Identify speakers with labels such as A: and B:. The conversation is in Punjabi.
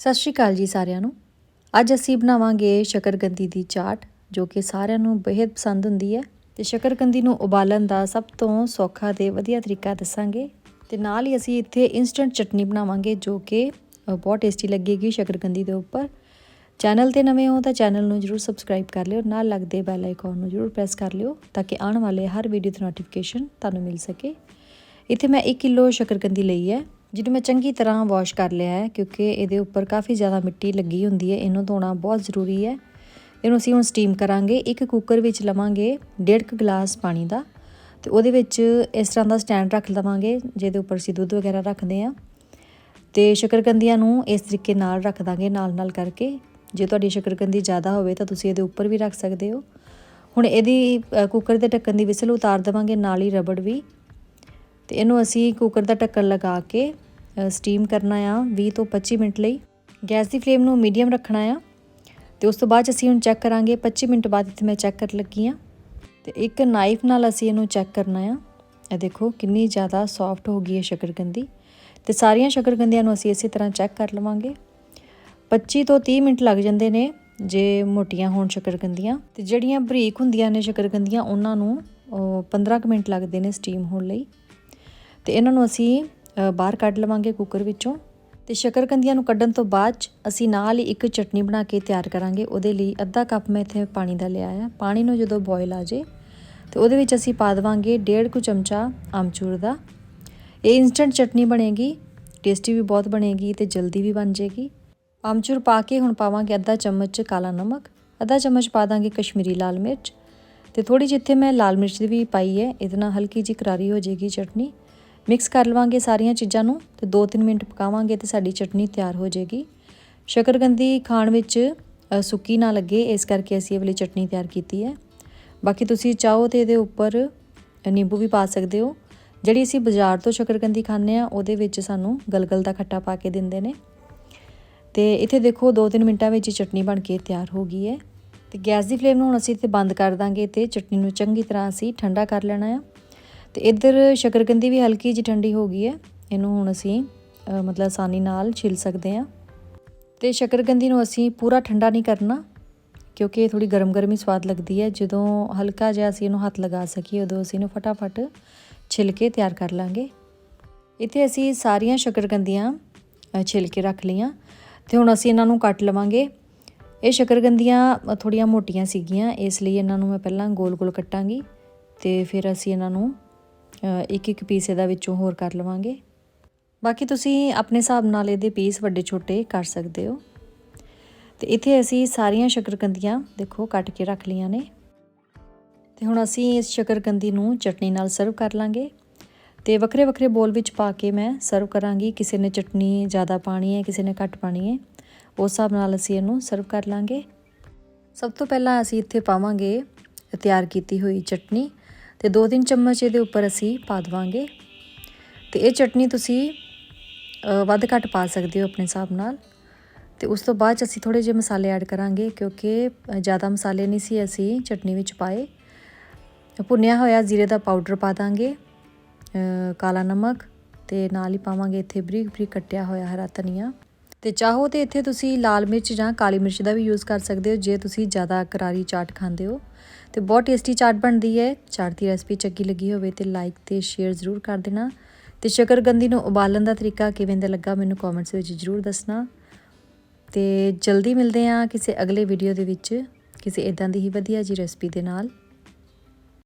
A: ਸਤਿ ਸ਼੍ਰੀ ਅਕਾਲ ਜੀ ਸਾਰਿਆਂ ਨੂੰ। ਅੱਜ ਅਸੀਂ ਬਣਾਵਾਂਗੇ ਸ਼ਕਰਕੰਦੀ ਦੀ ਚਾਟ, ਜੋ ਕਿ ਸਾਰਿਆਂ ਨੂੰ ਬੇहद ਪਸੰਦ ਹੁੰਦੀ ਹੈ। ਤੇ ਸ਼ਕਰਕੰਦੀ ਨੂੰ ਉਬਾਲਣ ਦਾ ਸਭ ਤੋਂ ਸੌਖਾ ਤੇ ਵਧੀਆ ਤਰੀਕਾ ਦੱਸਾਂਗੇ। ਤੇ ਨਾਲ ਹੀ ਅਸੀਂ ਇੱਥੇ ਇਨਸਟੈਂਟ ਚਟਨੀ ਬਣਾਵਾਂਗੇ, ਜੋ ਕਿ ਬਹੁਤ ਟੇਸਟੀ ਲੱਗੇਗੀ ਸ਼ਕਰਕੰਦੀ ਦੇ ਉੱਪਰ। ਚੈਨਲ ਤੇ ਨਵੇਂ ਹੋ ਤਾਂ ਚੈਨਲ ਨੂੰ ਜਰੂਰ ਸਬਸਕ੍ਰਾਈਬ ਕਰ ਲਿਓ। ਨਾਲ ਲੱਗਦੇ ਬੈਲ ਆਈਕਨ ਨੂੰ ਜਰੂਰ ਪ੍ਰੈਸ ਕਰ ਲਿਓ, ਤਾਂ ਕਿ ਆਉਣ ਵਾਲੇ ਹਰ ਵੀਡੀਓ ਦੀ ਨੋਟੀਫਿਕੇਸ਼ਨ ਤੁਹਾਨੂੰ ਮਿਲ ਸਕੇ। ਇੱਥੇ ਮੈਂ 1 ਕਿਲੋ ਸ਼ਕਰਕੰਦੀ ਲਈ ਹੈ। ਜਿਹਨੂੰ ਮੈਂ ਚੰਗੀ ਤਰ੍ਹਾਂ ਵਾਸ਼ ਕਰ ਲਿਆ ਹੈ, ਕਿਉਂਕਿ ਇਹਦੇ ਉੱਪਰ ਕਾਫੀ ਜ਼ਿਆਦਾ ਮਿੱਟੀ ਲੱਗੀ ਹੁੰਦੀ ਹੈ, ਇਹਨੂੰ ਧੋਣਾ ਬਹੁਤ ਜ਼ਰੂਰੀ ਹੈ। ਇਹਨੂੰ ਅਸੀਂ ਹੁਣ ਸਟੀਮ ਕਰਾਂਗੇ, ਇੱਕ ਕੁੱਕਰ ਵਿੱਚ ਲਵਾਂਗੇ 1.5 ਗਲਾਸ ਪਾਣੀ ਦਾ, ਤੇ ਉਹਦੇ ਵਿੱਚ ਇਸ ਤਰ੍ਹਾਂ ਦਾ ਸਟੈਂਡ ਰੱਖ ਲਵਾਂਗੇ, ਜਿਹਦੇ ਉੱਪਰ ਅਸੀਂ ਦੁੱਧ ਵਗੈਰਾ ਰੱਖਦੇ ਆ ਤੇ ਸ਼ਕਰਕੰਦੀਆਂ ਨੂੰ ਇਸ ਤਰੀਕੇ ਨਾਲ ਰੱਖ ਦਾਂਗੇ, ਨਾਲ ਨਾਲ ਕਰਕੇ। ਜੇ ਤੁਹਾਡੀ ਸ਼ਕਰਕੰਦੀ ਜ਼ਿਆਦਾ ਹੋਵੇ ਤਾਂ ਤੁਸੀਂ ਇਹਦੇ ਉੱਪਰ ਵੀ ਰੱਖ ਸਕਦੇ ਹੋ। ਹੁਣ ਇਹਦੀ ਕੁੱਕਰ ਦੇ ਢੱਕਣ ਦੀ ਵਿਸਲ ਉਤਾਰ ਦੇਵਾਂਗੇ, ਨਾਲ ਹੀ ਰਬੜ ਵੀ। ਤੇ ਇਹਨੂੰ ਅਸੀਂ ਕੁੱਕਰ ਦਾ ਢੱਕਣ ਲਗਾ ਕੇ ਸਟੀਮ ਕਰਨਾ ਆ 20 ਤੋਂ 25 ਮਿੰਟ ਲਈ। ਗੈਸ ਦੀ ਫਲੇਮ ਨੂੰ ਮੀਡੀਅਮ ਰੱਖਣਾ ਆ ਤੇ ਉਸ ਤੋਂ ਬਾਅਦ 'ਚ ਅਸੀਂ ਹੁਣ ਚੈੱਕ ਕਰਾਂਗੇ 25 ਮਿੰਟ ਬਾਅਦ ਇੱਥੇ ਮੈਂ ਚੈੱਕ ਕਰਨ ਲੱਗੀ ਆ। ਤੇ ਇੱਕ ਨਾਈਫ ਨਾਲ ਅਸੀਂ ਇਹਨੂੰ ਚੈੱਕ ਕਰਨਾ ਆ। ਇਹ ਦੇਖੋ ਕਿੰਨੀ ਜ਼ਿਆਦਾ ਸੌਫਟ ਹੋ ਗਈ ਹੈ ਸ਼ਕਰਕੰਦੀ ਤੇ ਸਾਰੀਆਂ ਸ਼ਕਰਕੰਦੀਆਂ ਨੂੰ ਅਸੀਂ ਇਸੇ ਤਰ੍ਹਾਂ ਚੈੱਕ ਕਰ ਲਵਾਂਗੇ। 25 ਤੋਂ 30 ਮਿੰਟ ਲੱਗ ਜਾਂਦੇ ਨੇ ਜੇ ਮੋਟੀਆਂ ਹੋਣ ਸ਼ਕਰਕੰਦੀਆਂ ਤੇ ਜਿਹੜੀਆਂ ਬਰੀਕ ਹੁੰਦੀਆਂ ਨੇ ਸ਼ਕਰਕੰਦੀਆਂ ਉਹਨਾਂ ਨੂੰ ਅਹ, 15 ਕੁ ਮਿੰਟ ਲੱਗਦੇ ਨੇ ਸਟੀਮ ਹੋਣ ਲਈ। ਤੇ ਇਹਨਾਂ ਨੂੰ ਅਸੀਂ ਬਾਹਰ ਕੱਢ ਲਵਾਂਗੇ ਕੁੱਕਰ ਵਿੱਚੋਂ ਤੇ ਸ਼ਕਰਕੰਦੀਆਂ ਨੂੰ ਕੱਢਣ ਤੋਂ ਬਾਅਦ 'ਚ ਅਸੀਂ ਨਾਲ ਹੀ ਇੱਕ ਚਟਨੀ ਬਣਾ ਕੇ ਤਿਆਰ ਕਰਾਂਗੇ। ਉਹਦੇ ਲਈ ਅੱਧਾ ਕੱਪ ਮੈਂ ਇੱਥੇ ਪਾਣੀ ਦਾ ਲਿਆ ਹੈ ਪਾਣੀ ਨੂੰ ਜਦੋਂ ਬੋਇਲ ਆ ਜੇ, ਤੇ ਉਹਦੇ ਵਿੱਚ ਅਸੀਂ ਪਾ ਦੇਵਾਂਗੇ ਡੇਢ ਕੁ ਚਮਚਾ ਆਮਚੂਰ ਦਾ। ਇਹ ਇਨਸਟੈਂਟ ਚਟਨੀ ਬਣੇਗੀ ਟੇਸਟੀ ਵੀ ਬਹੁਤ ਬਣੇਗੀ ਤੇ ਜਲਦੀ ਵੀ ਬਣ ਜੇਗੀ। ਆਮਚੂਰ ਪਾ ਕੇ ਹੁਣ ਪਾਵਾਂਗੇ ਅੱਧਾ ਚਮਚ ਕਾਲਾ ਨਮਕ, ਅੱਧਾ ਚਮਚ ਪਾ ਦਾਂਗੇ ਕਸ਼ਮੀਰੀ ਲਾਲ ਮਿਰਚ ਤੇ ਥੋੜੀ ਜਿਹੀ ਇੱਥੇ ਮੈਂ ਲਾਲ ਮਿਰਚ ਵੀ ਪਾਈ ਹੈ। ਇਹਦੇ ਨਾਲ ਹਲਕੀ ਜਿਹੀ ਕਰਾਰੀ ਹੋ ਜਾਏਗੀ ਚਟਨੀ। ਮਿਕਸ ਕਰ ਲਵਾਂਗੇ ਸਾਰੀਆਂ ਚੀਜ਼ਾਂ ਨੂੰ ਤੇ 2-3 ਮਿੰਟ ਪਕਾਵਾਂਗੇ ਤੇ ਸਾਡੀ ਚਟਨੀ ਤਿਆਰ ਹੋ ਜਾਏਗੀ। ਸ਼ਕਰਕੰਦੀ ਖਾਣ ਵਿੱਚ ਸੁੱਕੀ ਨਾ ਲੱਗੇ, ਇਸ ਕਰਕੇ ਅਸੀਂ ਇਹ ਵਾਲੀ ਚਟਨੀ ਤਿਆਰ ਕੀਤੀ ਹੈ। ਬਾਕੀ ਤੁਸੀਂ ਚਾਹੋ ਤੇ ਇਹਦੇ ਉੱਪਰ ਨਿੰਬੂ ਵੀ ਪਾ ਸਕਦੇ ਹੋ। ਜਿਹੜੀ ਅਸੀਂ ਬਾਜ਼ਾਰ ਤੋਂ ਸ਼ਕਰਕੰਦੀ ਖਾਂਦੇ ਆ ਉਹਦੇ ਵਿੱਚ ਸਾਨੂੰ ਗਲਗਲ ਦਾ ਖੱਟਾ ਪਾ ਕੇ ਦਿੰਦੇ ਨੇ। ਤੇ ਇੱਥੇ ਦੇਖੋ 2-3 ਮਿੰਟਾਂ ਵਿੱਚ ਹੀ ਚਟਨੀ ਬਣ ਕੇ ਤਿਆਰ ਹੋ ਗਈ ਹੈ। ਤੇ ਗੈਸ ਦੀ ਫਲੇਮ ਨੂੰ ਹੁਣ ਅਸੀਂ ਇੱਥੇ ਬੰਦ ਕਰ ਦਾਂਗੇ ਤੇ ਚਟਨੀ ਨੂੰ ਚੰਗੀ ਤਰ੍ਹਾਂ ਅਸੀਂ ਠੰਡਾ ਕਰ ਲੈਣਾ ਆ। ਤੇ ਇੱਧਰ ਸ਼ਕਰਕੰਦੀ ਵੀ ਹਲਕੀ ਜਿਹੀ ਠੰਡੀ ਹੋ ਗਈ ਹੈ। ਇਹਨੂੰ ਹੁਣ ਅਸੀਂ ਮਤਲਬ ਆਸਾਨੀ ਨਾਲ ਛਿਲ ਸਕਦੇ ਹਾਂ। ਤੇ ਸ਼ਕਰਕੰਦੀ ਨੂੰ ਅਸੀਂ ਪੂਰਾ ਠੰਡਾ ਨਹੀਂ ਕਰਨਾ ਕਿਉਂਕਿ ਇਹ ਥੋੜੀ ਗਰਮ-ਗਰਮ ਹੀ ਸਵਾਦ ਲੱਗਦੀ ਹੈ। ਜਦੋਂ ਹਲਕਾ ਜਿਹਾ ਅਸੀਂ ਇਹਨੂੰ ਹੱਥ ਲਗਾ ਸਕੀਏ ਉਦੋਂ ਅਸੀਂ ਇਹਨੂੰ ਫਟਾਫਟ ਛਿਲ ਕੇ ਤਿਆਰ ਕਰ ਲਾਂਗੇ। ਇੱਥੇ ਅਸੀਂ ਸਾਰੀਆਂ ਸ਼ਕਰਕੰਦੀਆਂ ਅ, ਛਿਲ ਕੇ ਰੱਖ ਲਈਆਂ ਤੇ ਹੁਣ ਅਸੀਂ ਇਹਨਾਂ ਨੂੰ ਕੱਟ ਲਵਾਂਗੇ। ਇਹ ਸ਼ਕਰਗੰਦੀਆਂ ਥੋੜੀਆਂ ਮੋਟੀਆਂ ਸੀਗੀਆਂ ਇਸ ਲਈ ਇਹਨਾਂ ਨੂੰ ਮੈਂ ਪਹਿਲਾਂ ਗੋਲ-ਗੋਲ ਕੱਟਾਂਗੀ ਤੇ ਫਿਰ ਅਸੀਂ ਇਹਨਾਂ ਨੂੰ ਇੱਕ ਇੱਕ ਪੀਸ ਇਹਦਾ ਵਿੱਚੋਂ ਹੋਰ ਕਰ ਲਵਾਂਗੇ। ਬਾਕੀ ਤੁਸੀਂ ਆਪਣੇ ਹਿਸਾਬ ਨਾਲ ਇਹਦੇ ਪੀਸ ਵੱਡੇ ਛੋਟੇ ਕਰ ਸਕਦੇ ਹੋ। ਤੇ ਇੱਥੇ ਅਸੀਂ ਸਾਰੀਆਂ ਸ਼ਕਰਕੰਦੀਆਂ ਦੇਖੋ ਕੱਟ ਕੇ ਰੱਖ ਲਈਆਂ ਨੇ। ਤੇ ਹੁਣ ਅਸੀਂ ਇਸ ਸ਼ਕਰਕੰਦੀ ਨੂੰ ਚਟਨੀ ਨਾਲ ਸਰਵ ਕਰ ਲਾਂਗੇ। ਤੇ ਵੱਖਰੇ ਵੱਖਰੇ ਬੋਲ ਵਿੱਚ ਪਾ ਕੇ ਮੈਂ ਸਰਵ ਕਰਾਂਗੀ। ਕਿਸੇ ਨੇ ਚਟਨੀ ਜ਼ਿਆਦਾ ਪਾਣੀ ਹੈ, ਕਿਸੇ ਨੇ ਘੱਟ ਪਾਣੀ ਹੈ, ਉਸ ਹਿਸਾਬ ਨਾਲ ਅਸੀਂ ਇਹਨੂੰ ਸਰਵ ਕਰ ਲਾਂਗੇ। ਸਭ ਤੋਂ ਪਹਿਲਾਂ ਅਸੀਂ ਇੱਥੇ ਪਾਵਾਂਗੇ ਤਿਆਰ ਕੀਤੀ ਹੋਈ ਚਟਨੀ। ਤੇ 2-3 ਚਮਚ ਇਹਦੇ ਉੱਪਰ ਅਸੀਂ ਪਾ ਦਵਾਂਗੇ। ਤੇ ਇਹ ਚਟਨੀ ਤੁਸੀਂ ਵੱਧ ਘੱਟ ਪਾ ਸਕਦੇ ਹੋ ਆਪਣੇ ਹਿਸਾਬ ਨਾਲ। ਤੇ ਉਸ ਤੋਂ ਬਾਅਦ 'ਚ ਅਸੀਂ ਥੋੜੇ ਜਿਹੇ ਮਸਾਲੇ ਐਡ ਕਰਾਂਗੇ ਕਿਉਂਕਿ ਜ਼ਿਆਦਾ ਮਸਾਲੇ ਨਹੀਂ ਸੀ ਅਸੀਂ ਚਟਨੀ ਵਿੱਚ ਪਾਏ। ਭੁੰਨਿਆ ਹੋਇਆ ਜ਼ੀਰੇ ਦਾ ਪਾਊਡਰ ਪਾ ਦਾਂਗੇ ਕਾਲਾ ਨਮਕ ਤੇ ਨਾਲ ਹੀ ਪਾਵਾਂਗੇ ਇੱਥੇ ਬਰੀਕ ਬਰੀਕ ਕੱਟਿਆ ਹੋਇਆ ਹਰਾ ਧਨੀਆ। ਤੇ ਚਾਹੋ ਤੇ ਇੱਥੇ ਤੁਸੀਂ ਲਾਲ ਮਿਰਚ ਜਾਂ ਕਾਲੀ ਮਿਰਚ ਦਾ ਵੀ ਯੂਜ਼ ਕਰ ਸਕਦੇ ਹੋ, ਜੇ ਤੁਸੀਂ ਜ਼ਿਆਦਾ ਕਰਾਰੀ ਚਾਟ ਖਾਂਦੇ ਹੋ। ਤੇ ਬਹੁਤ ਟੇਸਟੀ ਚਾਟ ਬਣਦੀ ਹੈ। ਚਾਟ ਦੀ ਰੈਸਪੀ ਚੰਗੀ ਲੱਗੀ ਹੋਵੇ ਤੇ ਲਾਈਕ ਤੇ ਸ਼ੇਅਰ ਜ਼ਰੂਰ ਕਰ ਦੇਣਾ। ਤੇ ਸ਼ਕਰਗੰਦੀ ਨੂੰ ਉਬਾਲਣ ਦਾ ਤਰੀਕਾ ਕਿਵੇਂ ਦਾ ਲੱਗਾ ਮੈਨੂੰ ਕਮੈਂਟਸ ਵਿੱਚ ਜ਼ਰੂਰ ਦੱਸਣਾ। ਤੇ ਜਲਦੀ ਮਿਲਦੇ ਹਾਂ ਕਿਸੇ ਅਗਲੇ ਵੀਡੀਓ ਦੇ ਵਿੱਚ। ਕਿਸੇ ਇਦਾਂ ਦੀ ਹੀ ਵਧੀਆ ਜੀ ਰੈਸਪੀ ਦੇ ਨਾਲ।